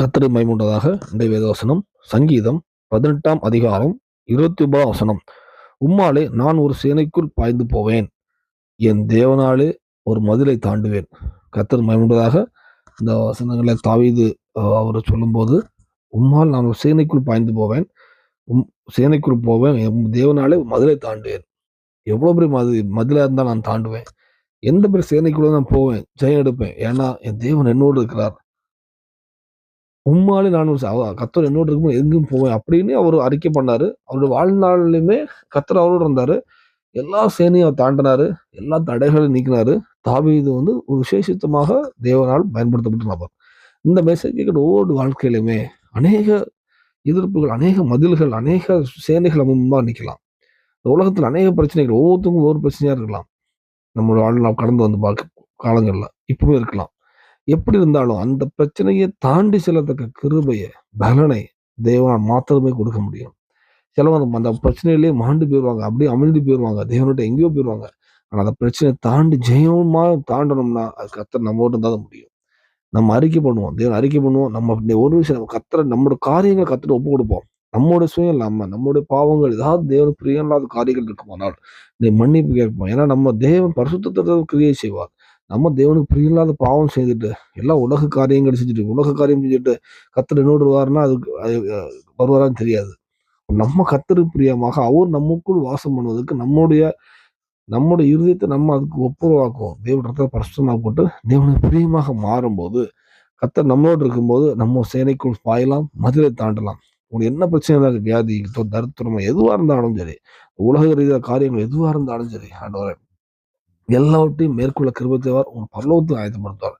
கத்தரை மைமுண்டதாக இன்றைய வேதவசனம். சங்கீதம் பதினெட்டாம் அதிகாரம் இருபத்தி ஒன்பதாம் வசனம். உம்மாலே நான் ஒரு சேனைக்குள் பாய்ந்து போவேன். என் தேவனாலே ஒரு மதிலை தாண்டுவேன். கத்தர் மைமுண்டதாக இந்த வசனங்களை தாவிது அவர் சொல்லும்போது உம்மால் நான் ஒரு சேனைக்குள் பாய்ந்து போவேன். உம் சேனைக்குள் போவேன். என் தேவனாலே ஒரு மதிலை தாண்டுவேன். எவ்வளோ பெரிய மது மதிலாக இருந்தால் நான் தாண்டுவேன். எந்த பெரிய சேனைக்குள்ளே நான் போவேன்? ஜெயம் எடுப்பேன். ஏன்னா என் தேவன் என்னோடு இருக்கிறார். உம்மாலே நான் கத்தர் என்னோடு இருக்கும் எங்கும் போவேன் அப்படின்னு அவர் அறிக்கை பண்ணாரு. அவருடைய வாழ்நாளிலுமே கத்தர் அவரோடு இருந்தாரு. எல்லா சேனையும் அவர் தாண்டினாரு. எல்லா தடைகளையும் நீக்கினாரு. தாவீது வந்து ஒரு விசேஷித்தமாக தேவனால் பயன்படுத்தப்பட்ட நபர் இந்த மெசேஜ் கேட்கிற ஒவ்வொரு வாழ்க்கையிலுமே அநேக எதிர்ப்புகள் அநேக மதில்கள் அநேக சேனைகள் நம்ம முன்பாக நிற்கலாம். இந்த உலகத்தில் அநேக பிரச்சனைகள் ஒவ்வொருத்தருக்கும் ஒவ்வொரு பிரச்சனையாக இருக்கலாம். நம்மளோட வாழ்நாள் கடந்து வந்து பார்க்க காலங்களில் இப்பவும் இருக்கலாம். எப்படி இருந்தாலும் அந்த பிரச்சனையை தாண்டி செல்லத்தக்க கிருபையை பலனை தேவனால் மாத்திரமே கொடுக்க முடியும். சிலவங்க அந்த பிரச்சனையிலேயே மாண்டு போயிடுவாங்க அப்படியே அமிழ்ந்து போயிடுவாங்க தேவன்கிட்ட எங்கேயோ போயிடுவாங்க ஆனால் அந்த பிரச்சனையை தாண்டி ஜெயமாக தாண்டணும்னா அது கத்தர் நம்மோட தான் முடியும். நம்ம அறிக்கை பண்ணுவோம் தேவன் அறிக்கை பண்ணுவோம் நம்ம ஒரு விஷயம் நம்ம கத்தரை நம்மளோட காரியங்களை கத்துட்டு ஒப்பு கொடுப்போம். நம்மோட சுயம் இல்லாமல் நம்மளுடைய பாவங்கள் ஏதாவது தேவன் பிரியம் இல்லாத காரியங்கள் இருக்குமானால் இந்த மன்னிப்பு கேட்போம். ஏன்னா நம்ம தேவன் பரிசுத்தத்தை கிரியை செய்வார். நம்ம தேவனுக்கு பிரியமில்லாத பாவம் செய்துட்டு எல்லா உலக காரியங்கள் செஞ்சுட்டு உலக காரியம் செஞ்சுட்டு கத்தர் என்னோடு வருவாருன்னா அதுக்கு அது, வருவாரான்னு தெரியாது. நம்ம கத்தருக்கு பிரியமாக அவர் நமக்குள் வாசம் பண்ணுவதற்கு நம்முடைய நம்முடைய இருதயத்தை நம்ம அதுக்கு ஒப்புரவாக்குவோம். தேவனத்தை ரத்த பரிசுத்தமாக போட்டு தேவனுக்கு பிரியமாக மாறும்போது கத்தர் நம்மளோடு இருக்கும்போது நம்ம சேனைக்குள் பாயலாம் மதுரை தாண்டலாம். உங்களுக்கு என்ன பிரச்சனை இருந்தாலும் வியாதி தொ- எதுவாக இருந்தாலும் சரி உலக ரீதியாக காரியங்கள் எதுவாக இருந்தாலும் சரி ஆண்டவரே. எல்லாவற்றையும் மேற்கொள்ள கிருபத்தேவார் உன் பரலோகத்தை ஆயத்தப்படுத்துவார்.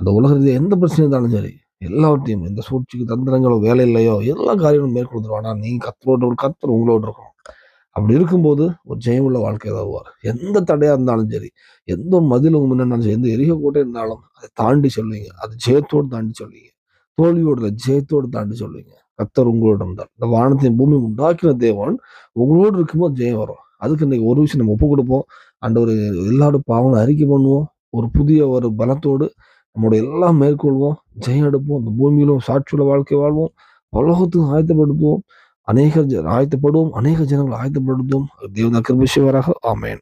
அந்த உலக ரீதியாக எந்த பிரச்சனை இருந்தாலும் சரி எல்லாவற்றையும் எந்த சூழ்ச்சிக்கு தந்திரங்களோ வேலை இல்லையோ எல்லா காரியங்களும் மேற்கொடுத்துருவானா ஆனால் கத்தரோட ஒரு கத்தர் உங்களோட இருக்கணும். அப்படி இருக்கும்போது ஒரு ஜெயமுள்ள வாழ்க்கை தருவார். எந்த தடையாக இருந்தாலும் சரி எந்த ஒரு மதில் உங்க முன்னாடி சரி, எந்த எரிய கோட்டை இருந்தாலும் அதை தாண்டி சொல்லுவீங்க. அது ஜெயத்தோடு தாண்டி சொல்லுவீங்க. தோல்வியோட ஜெயத்தோடு தாண்டி சொல்லுவீங்க. கத்தர் உங்களோட இருந்தால் இந்த வானத்தையும் பூமி உண்டாக்கின தேவன் உங்களோடு இருக்கும்போது ஜெயம் வரும். அதுக்கு இன்னைக்கு ஒரு விஷயம் நம்ம ஒப்பு கொடுப்போம். அந்த ஒரு எல்லாரோட பாவங்களை அறிக்கை பண்ணுவோம். ஒரு புதிய ஒரு பலத்தோடு நம்மளோட எல்லாம் மேற்கொள்வோம். ஜெயம் எடுப்போம். இந்த பூமியிலும் சாட்சியுள்ள வாழ்க்கை வாழ்வோம். உலகத்துக்கும் ஆயத்தப்படுத்துவோம். அநேக ஆயத்தப்படுவோம். அநேக ஜனங்களை ஆயத்தப்படுத்துவோம். தேவதா கிருபிஷவராக ஆமேன்.